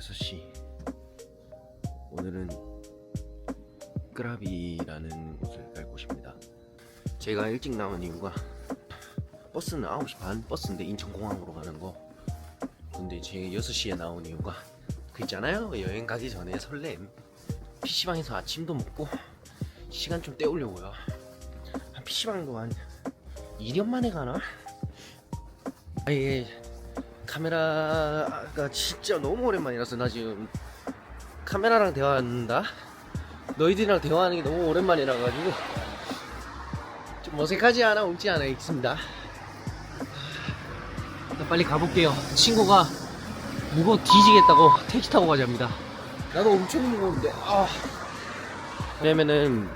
새벽 6시. 오늘은 끄라비라는 곳을 갈 곳입니다. 제가 일찍 나온 이유가 버스는 9시 반 버스인데 인천공항으로 가는 거. 근데 제가 6시에 나온 이유가 그 있잖아요. 여행 가기 전에 설렘. PC방에서 아침도 먹고 시간 좀 때우려고요. 한 PC방도 한 2년 만에 가나? 아예 카메라가 진짜 너무 오랜만이라서 나 지금 카메라랑 대화한다? 너희들이랑 대화하는 게 너무 오랜만이라 가지고 좀 어색하지 않아? 웃지 않아? 있습니다. 나 빨리 가볼게요. 친구가 무거워 뒤지겠다고 택시 타고 가자입니다. 나도 엄청 무거운데. 아. 왜냐면은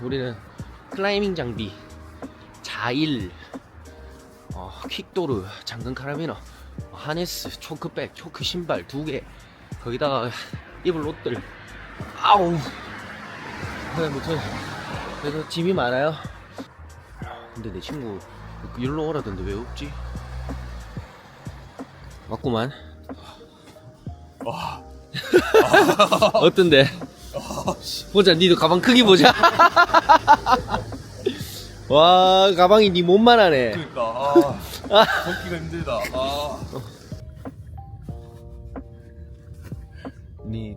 우리는 클라이밍 장비 자일 어, 퀵도르, 잠금 카라비너, 하네스, 초크백, 초크 신발 두 개, 거기다가 입을 옷들. 아우. 네, 무튼 그래서 짐이 많아요. 근데 내 친구 일로 오라던데 왜 없지? 맞구만. 와, 어떤데? 보자, 니도 가방 크기 보자. 와, 가방이 니 몸만 하네. 그러니까 아, 걷기가 힘들다. 아, 니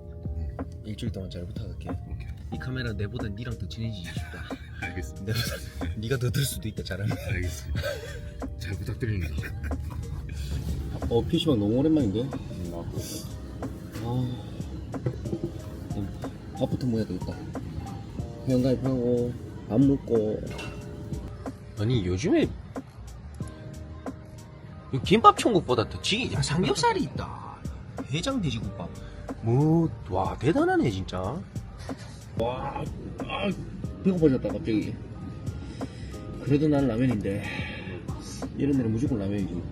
일주일 동안 잘 부탁할게. 오케이, 이 카메라 내보다 니랑 더 친해지고 싶다. 알겠습니다. 내보다 니가 더 들 수도 있다 잘하면. 알겠습니다. 잘 부탁드립니다. 어 PC방 너무 오랜만인데. 아, 밥부터 먹어야 되겠다. 회원 가입하고 밥 먹고. 아니 요즘에 이 김밥 천국보다 더 지기 야, 삼겹살이 있다. 해장 돼지국밥. 뭐와 대단하네 진짜. 와, 아, 배고파졌다 갑자기. 그래도 난 라면인데 이런 데는 무조건 라면이지.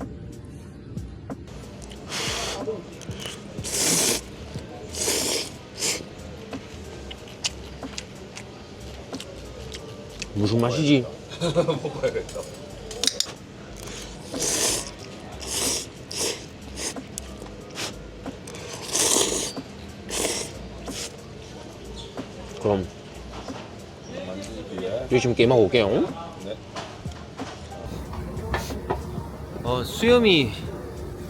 무슨 맛이지? 먹어야겠다. 그럼 열심히 게임하고 올게요. 네. 어 수염이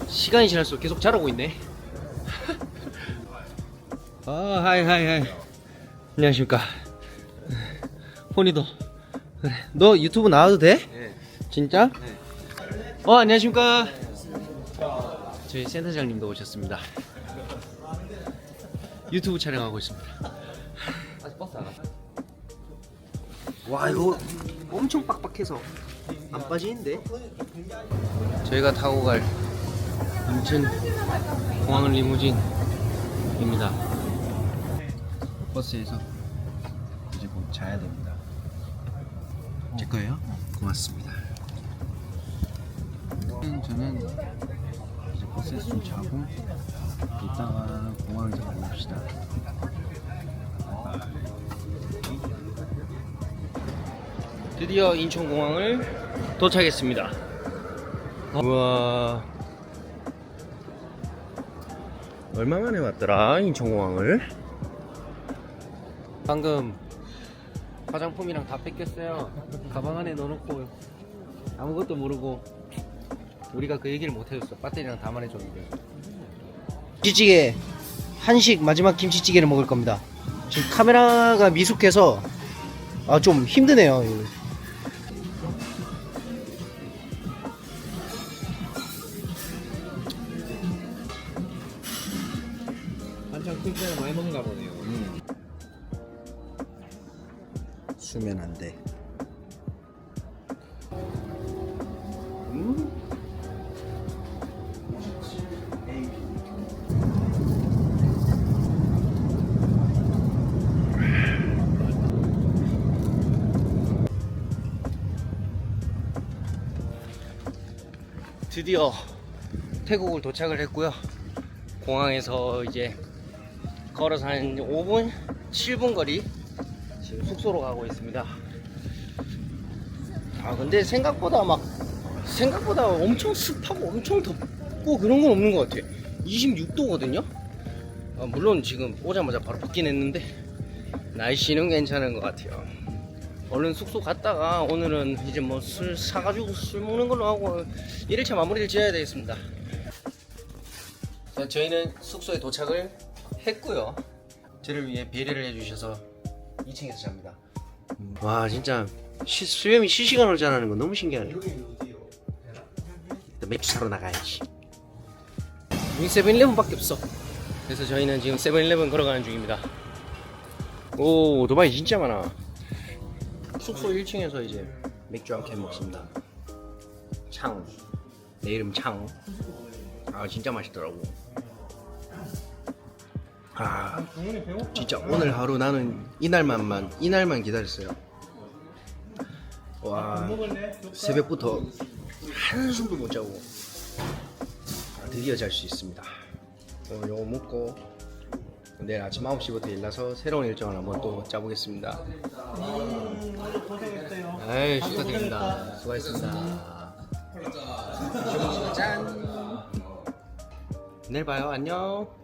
시간이 지날수록 계속 자라고 있네. 아 하이 하이 하이. 안녕하십니까. 호니도. 그래. 너 유튜브 나와도 돼? 네. 진짜? 네. 어 안녕하십니까. 저희 센터장님도 오셨습니다. 유튜브 촬영하고 있습니다. 아직 버스 안 왔어? 와 이거 엄청 빡빡해서 안 빠지는데 저희가 타고 갈 인천 공항 리무진입니다 버스에서 이제 곧 자야 됩니다 제 거예요? 고맙습니다 저는 이제 버스에서 좀 자고 이따가 공항에서 만납시다 드디어 인천공항을 도착했습니다. 우와. 얼마 만에 왔더라, 인천공항을? 방금 화장품이랑 다 뺏겼어요. 가방 안에 넣어놓고 아무것도 모르고 우리가 그 얘기를 못 해줬어. 배터리랑 다 말해줬는데. 김치찌개 한식 마지막 김치찌개를 먹을 겁니다. 지금 카메라가 미숙해서 아 좀 힘드네요. 한창 클 때는 많이 먹는가 보네요. 수면 안 돼. 드디어 태국을 도착을 했고요. 공항에서 이제 걸어서 한 5분, 7분 거리 지금 숙소로 가고 있습니다. 아 근데 생각보다 막 생각보다 엄청 습하고 엄청 덥고 그런 건 없는 것 같아. 26도거든요. 어, 물론 지금 오자마자 바로 벗긴 했는데 날씨는 괜찮은 것 같아요. 얼른 숙소 갔다가 오늘은 이제 뭐 술 사가지고 술 먹는 걸로 하고 1일차 마무리를 지어야 되겠습니다. 자, 저희는 숙소에 도착을 했고요. 저를 위해 배려를 해주셔서 2층에서 잡니다. 와 진짜 시, 수염이 실시간으로 자라는 거 너무 신기하네. 또 맥주 사러 나가야지. 여기 세븐일레븐밖에 없어. 그래서 저희는 지금 세븐일레븐 걸어가는 중입니다. 오 오토바이 진짜 많아. 숙소 1층에서 이제 맥주 한 캔 먹습니다. 창. 내 이름 창. 아 진짜 맛있더라고. 아 진짜 오늘 하루 나는 이날만만 이날만 기다렸어요. 와 새벽부터 한숨도 못 자고 아, 드디어 잘 수 있습니다. 오늘 요거 먹고 내일 아침 9시부터 일나서 새로운 일정을 한번 또 짜보겠습니다. 아이 축하드립니다. 수고하셨습니다. 짠. 내일 봐요. 안녕.